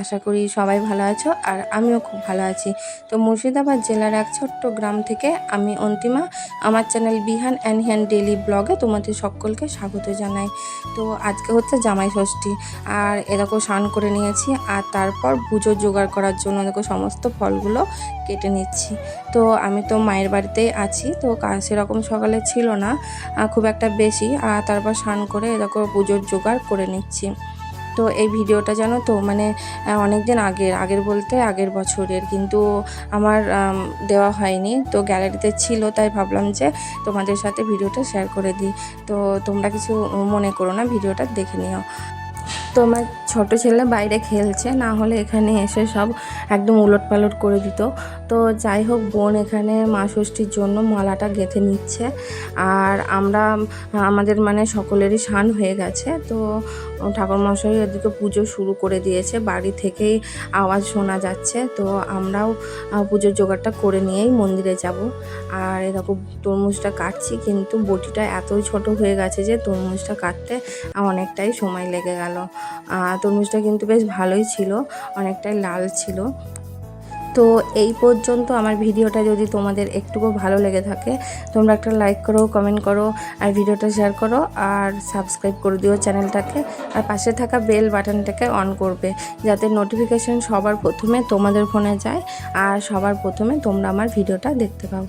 আশা করি সবাই ভালো আছো আর আমিও খুব ভালো আছি। তো মুর্শিদাবাদ জেলার এক ছোট্ট গ্রাম থেকে আমি অন্তিমা, আমার channel Bihan and hand daily ব্লগে তোমাদের সকলকে স্বাগত জানাই। তো আজকে হচ্ছে জামাই ষষ্ঠী, আর এরকম স্নান করে নিয়েছি, আর তারপর পুজো জোগাড় করার জন্য দেখো সমস্ত ফলগুলো কেটে নিচ্ছি। তো আমি তো মায়ের বাড়িতেই আছি, তো সেরকম সকালে ছিল না খুব একটা বেশি, আর তারপর স্নান করে এরকম পুজোর জোগাড় করে নিচ্ছি। তো এই ভিডিওটা জানো তো মানে অনেক দিন আগের আগের বলতে আগের বছরের। কিন্তু আমার দেওয়া হয়নি। তো গ্যালারিতে ছিল, তাই ভাবলাম যে তোমাদের সাথে ভিডিওটা শেয়ার করে দিই। তো তোমরা কিছু মনে করো না, ভিডিওটা দেখে নিও। তো আমার ছোটো ছেলে বাইরে খেলছে, না হলে এখানে এসে সব একদম উলট পালট করে দিত। তো যাই হোক, বোন এখানে মা ষষ্ঠীর জন্য মালাটা গেঁথে নিচ্ছে। আর আমরা, আমাদের মানে সকলেরই স্নান হয়ে গেছে। তো ঠাকুরমশাই এদিকে পুজো শুরু করে দিয়েছে। বাড়ি থেকেই আওয়াজ শোনা যাচ্ছে। তো আমরাও পুজোর জোগাড়টা করে নিয়েই মন্দিরে যাব। আর এরকম তরমুজটা কাটছি, কিন্তু বটিটা এতই ছোট হয়ে গেছে যে তরমুজটা কাটতে অনেকটাই সময় লেগে গেল। তরমুজটা কিন্তু বেশ ভালোই ছিল, অনেকটাই লাল ছিল। তো এই পর্যন্ত আমার ভিডিওটা যদি তোমাদের একটুকু ভালো লেগে থাকে, তোমরা একটা লাইক করো কমেন্ট করো, আর ভিডিওটা শেয়ার করো, আর সাবস্ক্রাইব করে দিও চ্যানেলটাকে আর পাশে থাকা বেল বাটনটাকে অন করবে, যাতে নোটিফিকেশান সবার প্রথমে তোমাদের ফোনে যায়, আর সবার প্রথমে তোমরা আমার ভিডিওটা দেখতে পাও।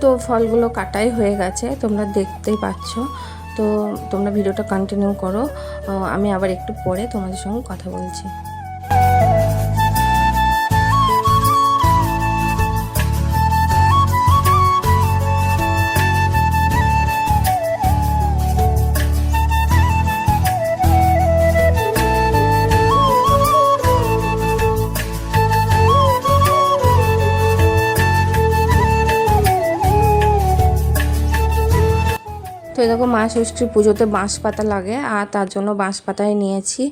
তো ফলগুলো কাটাই হয়ে গেছে, তোমরা দেখতেই পাচ্ছ। তো তোমরা ভিডিওটা কন্টিনিউ করো। আমি আবার একটু পরে তোমাদের সঙ্গে কথা বলছি। মা ষষ্ঠীর পুজোতে বাঁশ পাতা লাগে, আর তার জন্য বাঁশ পাতাই নিয়েছি।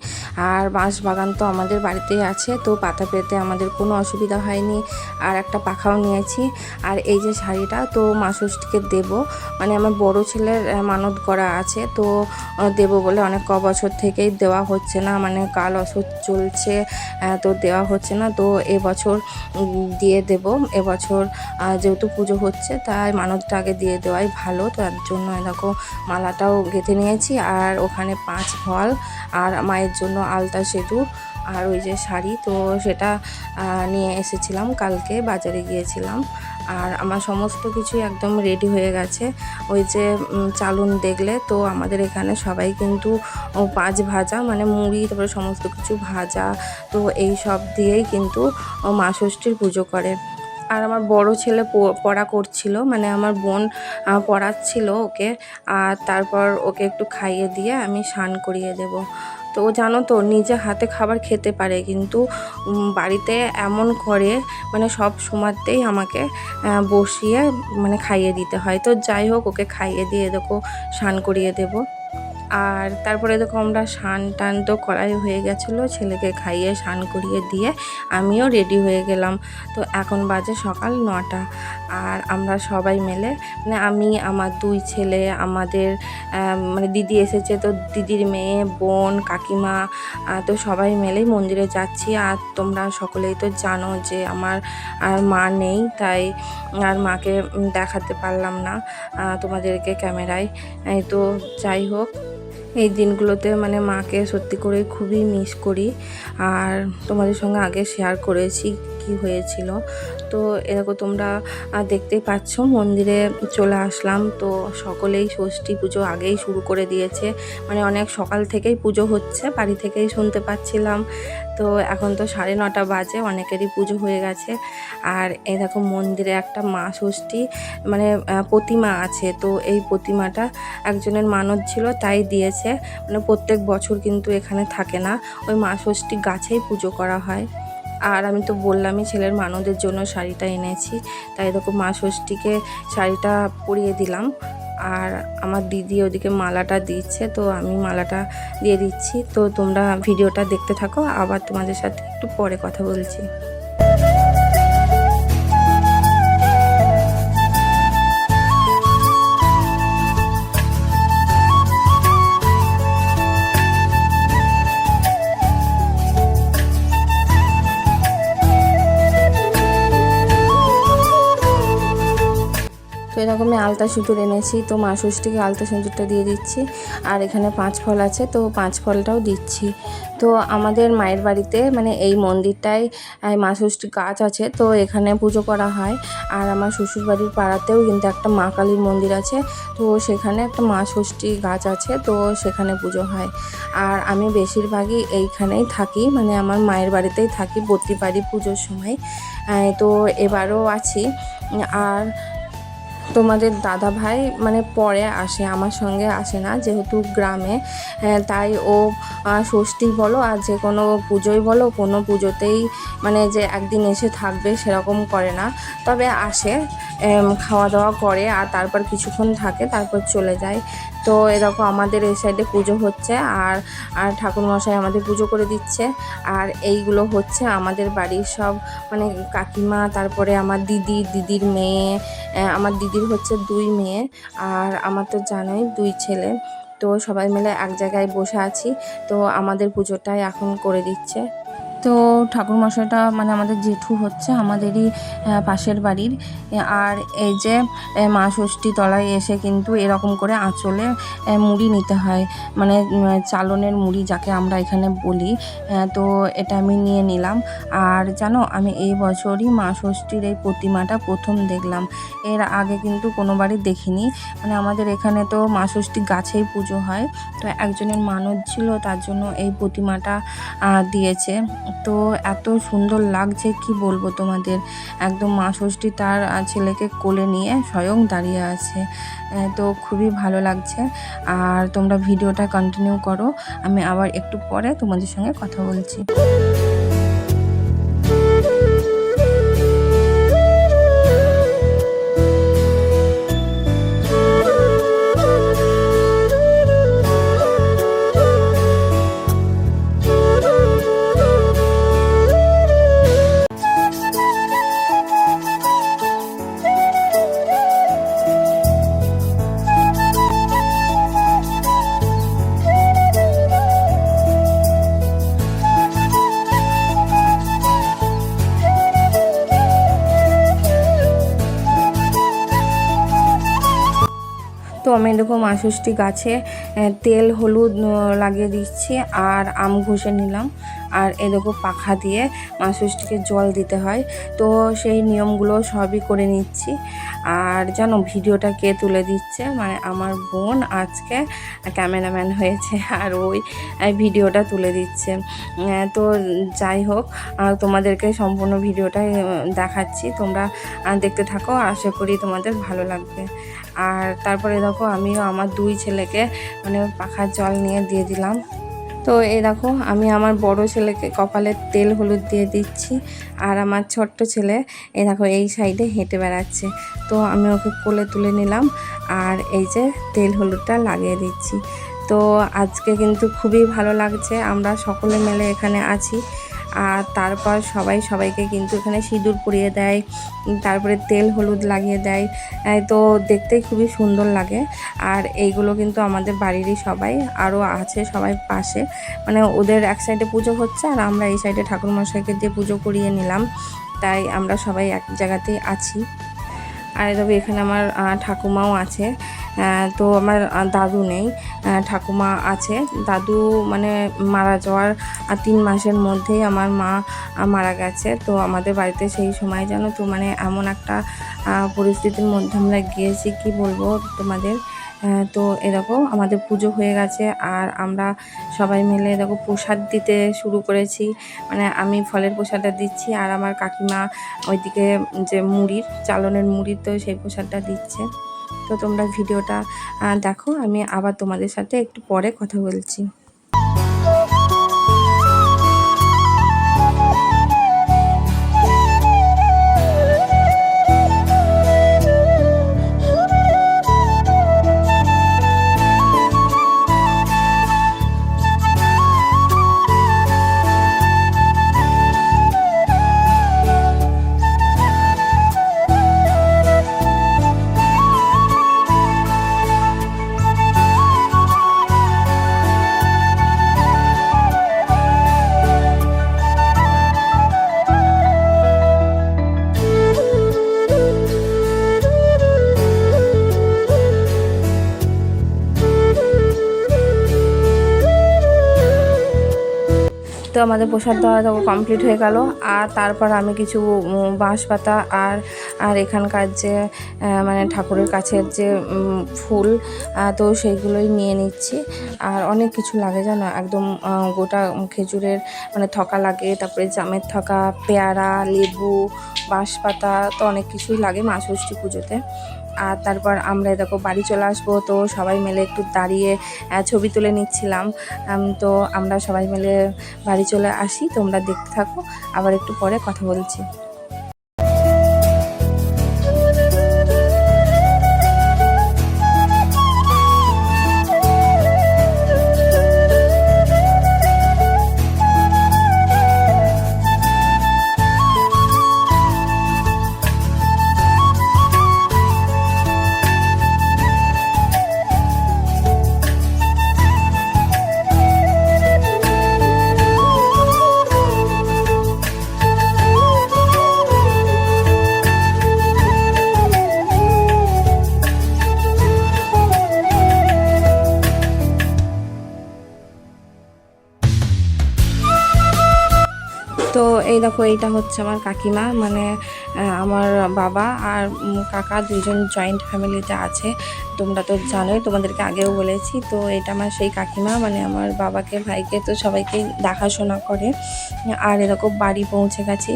আর বাঁশ বাগান তো আমাদের বাড়িতেই আছে, তো পাতা পেতে আমাদের কোনো অসুবিধা হয়নি। আর একটা পাখাও নিয়েছি। আর এই যে শাড়িটা, তো মা ষষ্ঠীকে দেব। মানে আমার বড় ছেলের মানত করা আছে, তো দেব বলে অনেক ক বছর থেকেই দেওয়া হচ্ছে না। মানে কাল অসুখ চলছে তো দেওয়া হচ্ছে না। তো এবছর দিয়ে দেব। এবছর যেহেতু পুজো হচ্ছে, তাই মানতটা আগে দিয়ে দেওয়াই ভালো। তার জন্য এরকম মালাটাও গেঁথে নিয়েছি আর ওখানে পাঁচ ফল আর মায়ের জন্য আলতা সেতু আর ওই যে শাড়ি, তো সেটা নিয়ে এসেছিলাম কালকে, বাজারে গিয়েছিলাম। আর আমার সমস্ত কিছু একদম রেডি হয়ে গেছে। ওই যে চালুন দেখলে, তো আমাদের এখানে সবাই কিন্তু পাঁচ ভাজা মানে মুড়ি, তারপরে সমস্ত কিছু ভাজা, তো এই সব দিয়েই কিন্তু মা ষষ্ঠীর পুজো করে। আর আমার বড় ছেলে পড়া করছিল মানে আমার বোন পড়াচ্ছিল ওকে, আর তারপর ওকে একটু খাইয়ে দিয়ে আমি স্নান করিয়ে দেব। তো ও জানো তো, নিজে হাতে খাবার খেতে পারে, কিন্তু বাড়িতে এমন করে মানে সব সময়তেই আমাকে বসিয়ে মানে খাইয়ে দিতে হয়। তো যাই হোক, ওকে খাইয়ে দিয়ে দেখো, স্নান করিয়ে দেবো। আর তারপরে দেখো আমরা স্নান টান তো করাই হয়ে গেছিল, ছেলেকে খাইয়ে স্নান করিয়ে দিয়ে আমিও রেডি হয়ে গেলাম। তো এখন বাজে সকাল নটা আর আমরা সবাই মিলে মানে আমি, আমার দুই ছেলে, আমাদের মানে দিদি এসেছে, তো দিদির মেয়ে, বোন, কাকিমা তো সবাই মিলেই মন্দিরে যাচ্ছি। আর তোমরা সকলেই তো জানো যে আমার আর মা নেই, তাই আর মাকে দেখাতে পারলাম না তোমাদেরকে ক্যামেরায়। তো যাই হোক। এই দিনগুলোতে মানে মাকে সত্যি করে খুবই মিস করি। আর তোমাদের সঙ্গে আগে শেয়ার করেছি কি হয়েছিল। তো এরকম তোমরা দেখতেই পাচ্ছ মন্দিরে চলে আসলাম। তো সকলেই ষষ্ঠী পুজো আগেই শুরু করে দিয়েছে। মানে অনেক সকাল থেকেই পুজো হচ্ছে, বাড়ি থেকেই শুনতে পাচ্ছিলাম। তো এখন তো সাড়ে নটা বাজে, অনেকেরই পুজো হয়ে গেছে। আর এই দেখো মন্দিরে একটা মা ষষ্ঠী মানে প্রতিমা আছে। তো এই প্রতিমাটা একজনের মানত ছিল, তাই দিয়েছে। মানে প্রত্যেক বছর কিন্তু এখানে থাকে না। ওই মা ষষ্ঠী গাছেই পুজো করা হয়। আর আমি তো বললামই, ছেলের মানদের জন্য শাড়িটা এনেছি। তাই দেখো মা ষষ্ঠীকে শাড়িটা পরিয়ে দিলাম। আর আমার দিদি ওদিকে মালাটা দিচ্ছে, তো আমি মালাটা দিয়ে দিচ্ছি। তো তোমরা ভিডিওটা দেখতে থাকো, আবার তোমাদের সাথে একটু পরে কথা বলছি। আলতা সিঁদুর এনেছি। তো মা ষষ্ঠীকে আলতা সিঁদুরটা দিয়ে দিচ্ছি। আর এখানে পাঁচ ফল আছে, তো পাঁচ ফলটাও দিচ্ছি। তো আমাদের মায়ের বাড়িতে মানে এই মন্দিরটায় মা ষষ্ঠী গাছ আছে, তো এখানে পুজো করা হয়। আর আমার শ্বশুরবাড়ির পাড়াতেও কিন্তু একটা মা কালীর মন্দির আছে। তো সেখানে একটা মা ষষ্ঠী গাছ আছে, তো সেখানে পুজো হয়। আর আমি বেশিরভাগই এইখানেই থাকি মানে আমার মায়ের বাড়িতেই থাকি প্রতিবারই পুজোর সময়। তো এবারও আছি। আর তোমাদের দাদা ভাই মানে পরে আসে, আমার সঙ্গে আসে না, যেহেতু গ্রামে। তাই ও ষষ্ঠী বলো আর যে কোনো পুজোই বলো, কোনো পুজোতেই মানে যে একদিন এসে থাকবে সেরকম করে না। তবে আসে খাওয়া দাওয়া করে আর তারপর কিছুক্ষণ থাকে, তারপর চলে যায়। তো এরকম আমাদের এই সাইডে পুজো হচ্ছে আর আর ঠাকুরমশাই আমাদের পুজো করে দিচ্ছে। আর এইগুলো হচ্ছে আমাদের বাড়ির সব মানে কাকিমা, তারপরে আমার দিদি, দিদির মেয়ে আমার দিদির হচ্ছে দুই মেয়ে আর আমার তো জানোই দুই ছেলে। তো সবাই মিলে এক জায়গায় বসে আছি। তো আমাদের পুজোটাই এখন করে দিচ্ছে। তো ঠাকুরমশাইটা মানে আমাদের জেঠু হচ্ছে আমাদেরই পাশের বাড়ির। আর এই যে মা ষষ্ঠী তলায় এসে কিন্তু এরকম করে আঁচলে মুড়ি নিতে হয়। মানে চালনের মুড়ি যাকে আমরা এখানে বলি তো এটা আমি নিয়ে নিলাম। আর জানো, আমি এই বছরই মা ষষ্ঠীর এই প্রতিমাটা প্রথম দেখলাম। এর আগে কিন্তু কোনোবারই দেখিনি। মানে আমাদের এখানে তো মা ষষ্ঠী গাছেই পুজো হয়। তো একজনের মানত ছিল, তার জন্য এই প্রতিমাটা দিয়েছে। তো এত সুন্দর লাগছে, কি বলব তোমাদের? একদম মা ষষ্ঠী তার ছেলেকে কোলে নিয়ে স্বয়ং দাঁড়িয়ে আছে। তো খুবই ভালো লাগছে। আর তোমরা ভিডিওটা কন্টিনিউ করো। আমি আবার একটু পরে তোমাদের সঙ্গে কথা বলছি। আমি দেখো মা গাছে তেল, হলুদ লাগিয়ে দিচ্ছি আর আম ঘষে নিলাম। আর এ দেখো পাখা দিয়ে মা জল দিতে হয়। তো সেই নিয়মগুলো সবই করে নিচ্ছি। আর জানো ভিডিওটা কে তুলে দিচ্ছে? মানে আমার বোন আজকে ক্যামেরাম্যান হয়েছে আর ওই ভিডিওটা তুলে দিচ্ছে। তো যাই হোক তোমাদেরকে সম্পূর্ণ ভিডিওটাই দেখাচ্ছি। তোমরা দেখতে থাকো। আশা করি তোমাদের ভালো লাগবে। আর তারপরে দেখো আমিও আমার দুই ছেলেকে মানে পাখার জল নিয়ে দিয়ে দিলাম। তো এই দেখো, আমি আমার বড় ছেলেকে কপালে তেল হলুদ দিয়ে দিচ্ছি আর আমার ছোট্ট ছেলে এই দেখো এই সাইডে হেঁটে বেড়াচ্ছে। তো আমি ওকে কোলে তুলে নিলাম আর এই যে তেল হলুদটা লাগিয়ে দিচ্ছি। তো আজকে কিন্তু খুবই ভালো লাগছে, আমরা সকলে মিলে এখানে আছি। আর তারপর সবাই সবাইকে কিন্তু এখানে সিঁদুর পরিয়ে দেয়, তারপরে তেল হলুদ লাগিয়ে দেয়। তো দেখতে খুবই সুন্দর লাগে। আর এইগুলো কিন্তু আমাদের বাড়িরই সবাই, আরও আছে সবাই পাশে। মানে ওদের এক সাইডে পুজো হচ্ছে আর আমরা এই সাইডে ঠাকুরমশাইকে দিয়ে পুজো করিয়ে নিলাম। তাই আমরা সবাই এক জায়গাতেই আছি। আর তবে এখানে আমার ঠাকুমাও আছে। তো আমার দাদু নেই ঠাকুমা আছে। দাদু মানে মারা যাওয়ার তিন মাসের মধ্যেই আমার মা মারা গেছে। তো আমাদের বাড়িতে সেই সময় জানো তো মানে এমন একটা পরিস্থিতির মধ্যে আমরা গিয়েছি, কি বলব তোমাদের? তো এরকম আমাদের পুজো হয়ে গেছে আর আমরা সবাই মিলে এরকম প্রসাদ দিতে শুরু করেছি। মানে আমি ফলের প্রসাদটা দিচ্ছি আর আমার কাকিমা ওইদিকে যে মুড়ির, চালনের মুড়ির তো সেই প্রসাদটা দিচ্ছে। তো তোমরা ভিডিওটা দেখো আমি আবার তোমাদের সাথে একটু পরে কথা বলছি। তো আমাদের প্রসাদ দেওয়া তো কমপ্লিট হয়ে গেল। আর তারপর আমি কিছু বাঁশ পাতা আর আর এখানকার যে মানে ঠাকুরের কাছের যে ফুল তো সেইগুলোই নিয়ে নিচ্ছি। আর অনেক কিছু লাগে জানো, একদম গোটা খেজুরের মানে থকা লাগে, তারপরে জামের থকা, পেয়ারা, লেবু, বাঁশপাতা তো অনেক কিছুই লাগে মা ষষ্ঠী পুজোতে। আর তারপর আমরা দেখো বাড়ি চলে আসব, তো সবাই মিলে একটু দাঁড়িয়ে ছবি তুলে নিচ্ছিলাম। তো আমরা সবাই মিলে বাড়ি চলে আসি, তোমরা দেখতে থাকো। আবার একটু পরে কথা বলছি। তো এই দেখো, এইটা হচ্ছে আমার কাকিমা মানে আমার বাবা আর কাকা দুজন জয়েন্ট ফ্যামিলিতে আছে। তোমরা তো জানোই, তোমাদেরকে আগেও বলেছি। তো এটা আমার সেই কাকিমা মানে আমার বাবাকে, ভাইকে তো সবাইকে দেখাশোনা করে। আর এরকম বাড়ি পৌঁছে গেছি।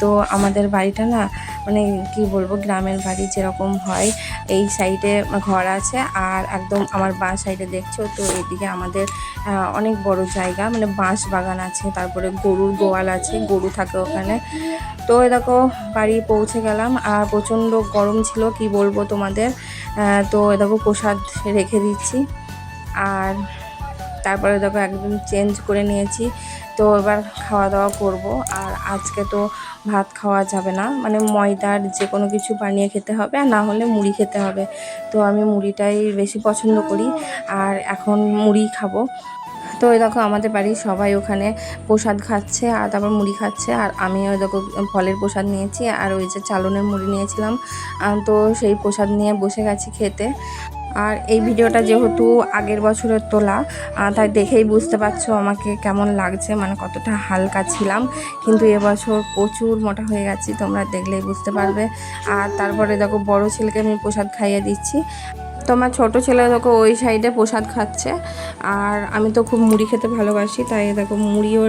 তো আমাদের বাড়িটা না মানে কি বলব, গ্রামের বাড়ি যেরকম হয়, এই সাইডে ঘর আছে আর একদম আমার বাঁ সাইডে দেখছ, তো এদিকে আমাদের অনেক বড় জায়গা মানে বাঁশ বাগান আছে, তারপরে গরুর গোয়াল আছে, গরু থাকে ওখানে। তো দেখো, বাড়ি পৌঁছে গেলাম আর প্রচণ্ড গরম ছিল, কি বলব তোমাদের তো দেখো প্রসাদ রেখে দিচ্ছি। আর তারপরে দেখো একদম চেঞ্জ করে নিয়েছি তো এবার খাওয়া দাওয়া করব। আর আজকে তো ভাত খাওয়া যাবে না। মানে ময়দার যে কোনো কিছু বানিয়ে খেতে হবে, আর না হলে মুড়ি খেতে হবে। তো আমি মুড়িটাই বেশি পছন্দ করি। আর এখন মুড়ি খাব। তো ওই দেখো আমাদের বাড়ির সবাই ওখানে প্রসাদ খাচ্ছে, আর তারপর মুড়ি খাচ্ছে। আর আমি ওই দেখো ফলের প্রসাদ নিয়েছি। আর ওই যে চালনের মুড়ি নিয়েছিলাম। তো সেই প্রসাদ নিয়ে বসে গেছি খেতে। আর এই ভিডিওটা যেহেতু আগের বছরের তোলা তাই দেখেই বুঝতে পারছ আমাকে কেমন লাগছে মানে কতটা হালকা ছিলাম। কিন্তু এবছর প্রচুর মোটা হয়ে গেছি, তোমরা দেখলেই বুঝতে পারবে। আর তারপরে দেখো, বড় ছেলেকে আমি প্রসাদ খাইয়ে দিচ্ছি। তো আমার ছোটো ছেলে দেখো, ওই সাইডে প্রসাদ খাচ্ছে। আর আমি তো খুব মুড়ি খেতে ভালোবাসি, তাই দেখো, মুড়িও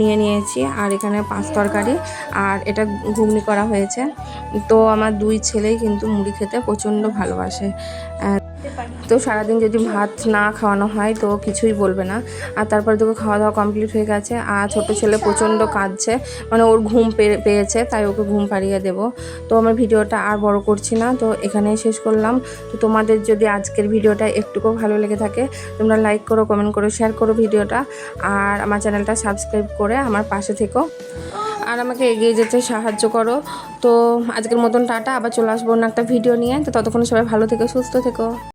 নিয়ে নিয়েছি। আর এখানে পাঁচ তরকারি, আর এটা ঘুগনি করা হয়েছে। তো আমার দুই ছেলেই কিন্তু মুড়ি খেতে প্রচণ্ড ভালোবাসে। তো সারাদিন যদি ভাত না খাওয়ানো হয় তো কিছুই বলবে না। আর তারপরে তোকে খাওয়া দাওয়া কমপ্লিট হয়ে গেছে। আর ছোটো ছেলে প্রচণ্ড কাঁদছে। মানে ওর ঘুম পেয়েছে, তাই ওকে ঘুম পাড়িয়ে দেবো। তো আমার ভিডিওটা আর বড় করছি না। তো এখানেই শেষ করলাম। তো তোমাদের যদি আজকের ভিডিওটা একটুকু ভালো লেগে থাকে, তোমরা লাইক করো কমেন্ট করো শেয়ার করো ভিডিওটা। আর আমার চ্যানেলটা সাবস্ক্রাইব করে আমার পাশে থেকো। আর আমাকে এগিয়ে যেতে সাহায্য করো। তো আজকের মতন টাটা। আবার চলে আসব অন্য একটা ভিডিও নিয়ে। তো ততক্ষণ সবাই ভালো থেকো, সুস্থ থেকো।